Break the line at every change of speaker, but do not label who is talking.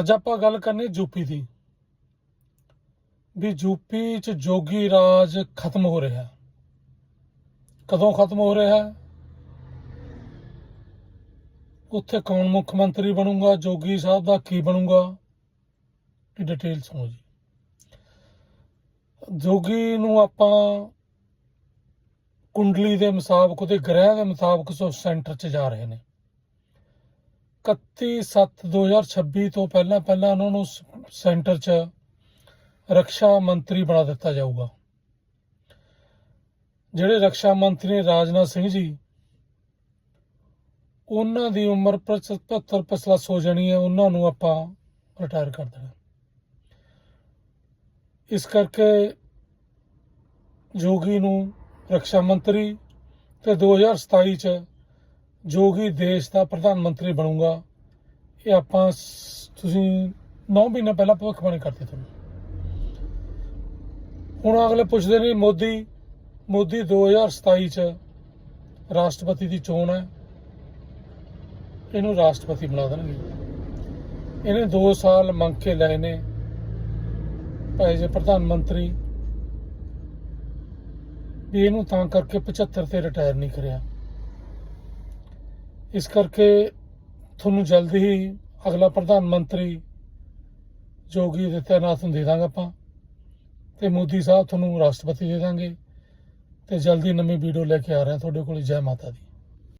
ਅੱਜ ਆਪਾਂ ਗੱਲ ਕਰਨੀ ਯੂਪੀ ਦੀ। ਵੀ ਯੂਪੀ ਚ ਜੋਗੀ ਰਾਜ ਖਤਮ ਹੋ ਰਿਹਾ। ਕਦੋਂ ਖਤਮ ਹੋ ਰਿਹਾ? ਉੱਥੇ ਕੌਣ ਮੁੱਖ ਮੰਤਰੀ ਬਣੂਗਾ? ਜੋਗੀ ਸਾਹਿਬ ਦਾ ਕੀ ਬਣੂਗਾ? ਇਹ ਡਿਟੇਲ ਸੁਣੋ ਜੀ। ਜੋਗੀ ਨੂੰ ਆਪਾਂ ਕੁੰਡਲੀ ਦੇ ਮੁਤਾਬਕ, ਉਹਦੇ ਗ੍ਰਹਿ ਦੇ ਮੁਤਾਬਕ ਸੋ ਸੈਂਟਰ 'ਚ ਜਾ ਰਹੇ ਨੇ। 31/7/2026 ਤੋਂ ਪਹਿਲਾਂ ਪਹਿਲਾਂ ਉਹਨਾਂ ਨੂੰ ਸੈਂਟਰ 'ਚ ਰੱਖਿਆ ਮੰਤਰੀ ਬਣਾ ਦਿੱਤਾ ਜਾਊਗਾ। ਜਿਹੜੇ ਰੱਖਿਆ ਮੰਤਰੀ ਨੇ ਰਾਜਨਾਥ ਸਿੰਘ ਜੀ, ਉਹਨਾਂ ਦੀ ਉਮਰ 75 ਪਲੱਸ ਹੋ ਜਾਣੀ ਹੈ, ਉਹਨਾਂ ਨੂੰ ਆਪਾਂ ਰਿਟਾਇਰ ਕਰ ਦੇਣਾ। ਇਸ ਕਰਕੇ ਜੋਗੀ ਨੂੰ ਰੱਖਿਆ ਮੰਤਰੀ ਤੇ 2027 ਚ ਜੋ ਕਿ ਦੇਸ਼ ਦਾ ਪ੍ਰਧਾਨ ਮੰਤਰੀ ਬਣੂਗਾ, ਇਹ ਆਪਾਂ ਤੁਸੀਂ 9 ਮਹੀਨੇ ਪਹਿਲਾਂ ਭਵਿੱਖਬਾਣੀ ਕਰਦੇ ਤੁਹਾਨੂੰ। ਹੁਣ ਅਗਲੇ ਪੁੱਛਦੇ ਨੇ ਮੋਦੀ ਮੋਦੀ 2027 ਚ ਰਾਸ਼ਟਰਪਤੀ ਦੀ ਚੋਣ ਹੈ। ਇਹਨੂੰ ਰਾਸ਼ਟਰਪਤੀ ਬਣਾ ਦੇਣਗੇ। ਇਹਨੇ 2 ਸਾਲ ਮੰਗ ਕੇ ਲਏ ਨੇ ਭਾਈ ਜੇ ਪ੍ਰਧਾਨ ਮੰਤਰੀ। ਵੀ ਇਹਨੂੰ ਤਾਂ ਕਰਕੇ 75 ਤੇ ਰਿਟਾਇਰ ਨਹੀਂ ਕਰਿਆ। ਇਸ ਕਰਕੇ ਤੁਹਾਨੂੰ ਜਲਦੀ ਹੀ ਅਗਲਾ ਪ੍ਰਧਾਨ ਮੰਤਰੀ ਜੋਗੀ ਆਦਿੱਤਿਆਨਾਥ ਨੂੰ ਦੇ ਦਾਂਗਾ ਆਪਾਂ ਤੇ ਮੋਦੀ ਸਾਹਿਬ ਤੁਹਾਨੂੰ ਰਾਸ਼ਟਰਪਤੀ ਦੇ ਦਾਂਗੇ ਤੇ ਜਲਦੀ ਨਵੀਂ ਵੀਡੀਓ ਲੈ ਕੇ ਆ ਰਹੇ ਹਾਂ ਤੁਹਾਡੇ ਕੋਲ, ਜੈ ਮਾਤਾ ਦੀ।